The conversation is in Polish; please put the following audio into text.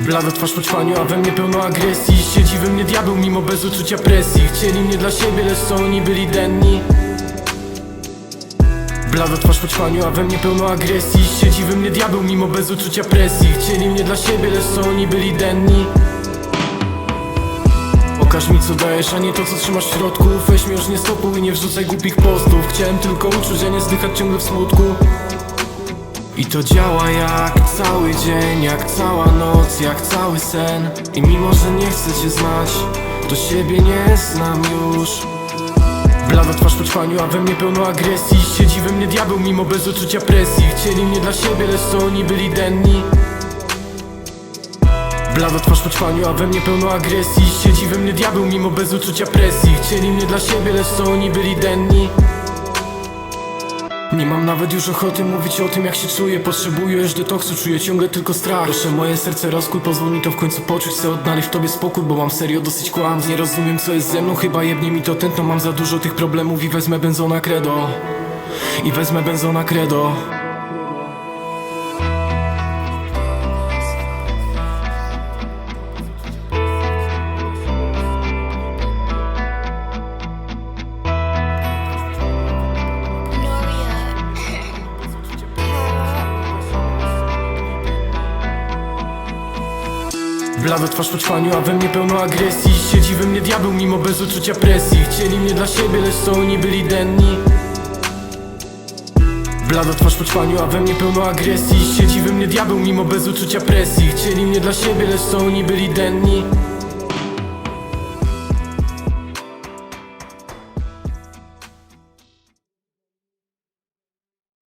Blada twarz po ćwaniu, a we mnie pełno agresji. Siedzi we mnie diabeł mimo bez uczucia presji. Chcieli mnie dla siebie, lecz co oni byli denni. Blada twarz po ćwaniu, a we mnie pełno agresji. Siedzi we mnie diabeł mimo bez uczucia presji. Chcieli mnie dla siebie, lecz co oni byli denni. Pokaż mi co dajesz, a nie to co trzymasz w środku. Weź mnie już nie stopuj i nie wrzucaj głupich postów. Chciałem tylko uczuć, a nie zdychać ciągle w smutku i to działa jak cały dzień, jak cała noc, jak cały sen. I mimo, że nie chcę znać, to siebie nie znam już. Blada twarz po ćwaniu, a we mnie pełno agresji. Siedzi we mnie diabeł mimo bez uczucia presji. Chcieli mnie dla siebie, lecz co oni byli denni. Blada twarz po ćwaniu, a we mnie pełno agresji. Siedzi we mnie diabeł mimo bez uczucia presji. Chcieli mnie dla siebie, lecz co oni byli denni nie mam nawet już ochoty mówić o tym jak się czuję. Potrzebuję już detoksu, czuję ciągle tylko strach. Proszę moje serce rozkuj, pozwól mi to w końcu poczuć. Chcę odnaleźć w tobie spokój, bo mam serio dosyć kłam Nie rozumiem co jest ze mną, chyba jebnie mi to tętno. Mam za dużo tych problemów i wezmę benzona credo. I wezmę benzona credo Blada twarz po ćwaniu, a we mnie pełno agresji. Siedzi we mnie diabeł mimo bez uczucia presji. Chcieli mnie dla siebie, lecz co oni byli denni. Blada twarz po ćwaniu, a we mnie pełno agresji. Siedzi we mnie diabeł mimo bez uczucia presji. Chcieli mnie dla siebie, lecz co oni byli denni